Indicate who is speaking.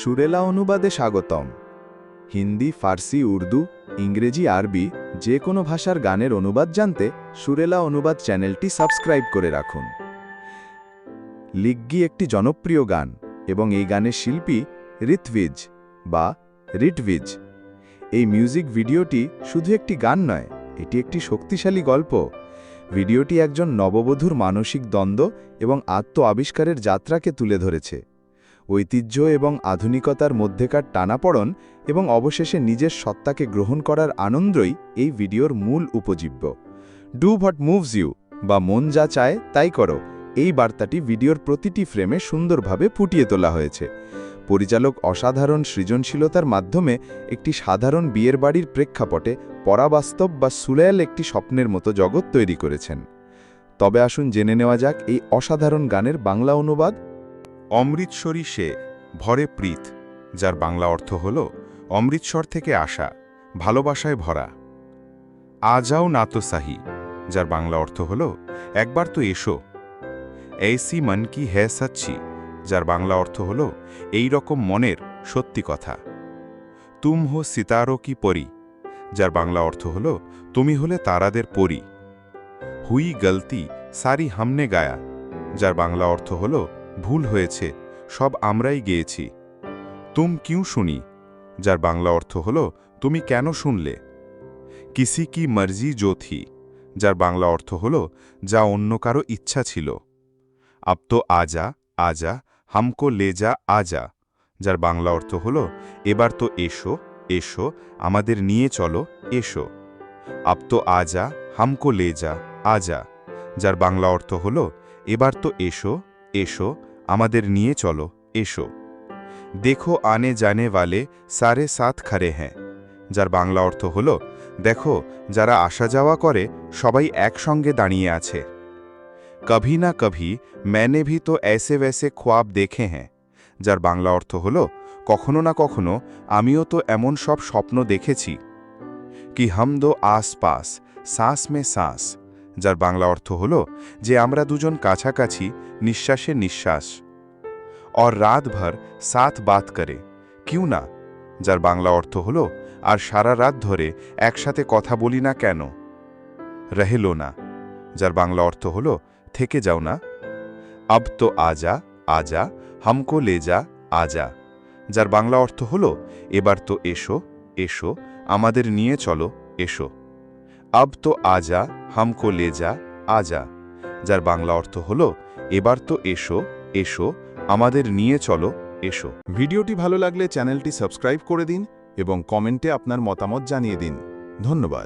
Speaker 1: সুরেলা অনুবাদে স্বাগতম। হিন্দি, ফার্সি, উর্দু, ইংরেজি, আরবি যে কোনো ভাষার গানের অনুবাদ জানতে সুরেলা অনুবাদ চ্যানেলটি সাবস্ক্রাইব করে রাখুন। লিগ্গি একটি জনপ্রিয় গান এবং এই গানের শিল্পী রিতভিজ বা রিটভিজ এই মিউজিক ভিডিওটি শুধু একটি গান নয়, এটি একটি শক্তিশালী গল্প। ভিডিওটি একজন নববধূর মানসিক দ্বন্দ্ব এবং আত্ম আবিষ্কারের যাত্রাকে তুলে ধরেছে। ঐতিহ্য এবং আধুনিকতার মধ্যেকার টানাপড়ন এবং অবশেষে নিজের সত্তাকে গ্রহণ করার আনন্দই এই ভিডিওর মূল উপজীব্য। ডু ভট মুভস ইউ বা মন যা চায় তাই করো। এই বার্তাটি ভিডিওর প্রতিটি ফ্রেমে সুন্দরভাবে ফুটিয়ে তোলা হয়েছে। পরিচালক অসাধারণ সৃজনশীলতার মাধ্যমে একটি সাধারণ বিয়ের বাড়ির প্রেক্ষাপটে পরাবাস্তব বা সুলেয়াল একটি স্বপ্নের মতো জগৎ তৈরি করেছেন। তবে আসুন জেনে নেওয়া যাক এই অসাধারণ গানের বাংলা অনুবাদ
Speaker 2: অমৃতসরী সে ভরে প্রীত, যার বাংলা অর্থ হল অমৃতসর থেকে আসা, ভালোবাসায় ভরা। আজাও না তো সাহি, যার বাংলা অর্থ হল, একবার তো এসো। এইসি মন কি হ্যাঁ সাচ্ছি যার বাংলা অর্থ হল, এই রকম মনের সত্যি কথা। তুম হো সিতারো কি পরি, যার বাংলা অর্থ হল, তুমি হলে তারাদের পরি। হুই গলতি, সারি হামনে গায়া, যার বাংলা অর্থ হল ভুল হয়েছে, সব আমরাই গেয়েছি। তুম কিউ শুনি? যার বাংলা অর্থ হল, তুমি কেন শুনলে? কিসি কি মর্জি যোথি যার বাংলা অর্থ হল, যা অন্য কারও ইচ্ছা ছিল। আব তো আজা আজা, হামকো লে যা, আজা। যার বাংলা অর্থ হল, এবার তো এসো এসো, আমাদের নিয়ে চলো, এসো। আব তো আজা, হামকো লে যা, আজা। যার বাংলা অর্থ হল, এবার তো এসো এসো আমাদের নিয়ে চলো, এসো। দেখো আনে জানে ওয়ালে সারে সাত খারে হ্যাঁ। যার বাংলা অর্থ হল, দেখো, যারা আসা যাওয়া করে, সবাই একসঙ্গে দাঁড়িয়ে আছে। কভি না কভি, ম্যানে ভি তো এসে ব্যসে খোয়াব দেখে হ্যাঁ। যার বাংলা অর্থ হল, কখনো না কখনো, আমিও তো এমন সব স্বপ্ন দেখেছি। কি হামদো আস পাস, সাস মে শাঁস যার বাংলা অর্থ হল যে আমরা দুজন কাছাকাছি, নিঃশ্বাসে নিঃশ্বাস। और রাত ভর সাথ বাত করে, কিউ না? যার বাংলা অর্থ হল, আর সারা রাত ধরে একসাথে কথা বলি না কেন? রহেলো না। যার বাংলা অর্থ হল, থেকে যাও না। আব তো আজা আজা, হামকো লে যা, আজা। যার বাংলা অর্থ হল, এবার তো এসো এসো, আমাদের নিয়ে চলো, এসো। আব তো আজা হামকো লে যা, আজা। যার বাংলা অর্থ হল, এবার তো এসো এসো, আমাদের নিয়ে চলো, এসো।
Speaker 3: ভিডিওটি ভালো লাগলে চ্যানেলটি সাবস্ক্রাইব করে দিন এবং কমেন্টে আপনার মতামত জানিয়ে দিন। ধন্যবাদ।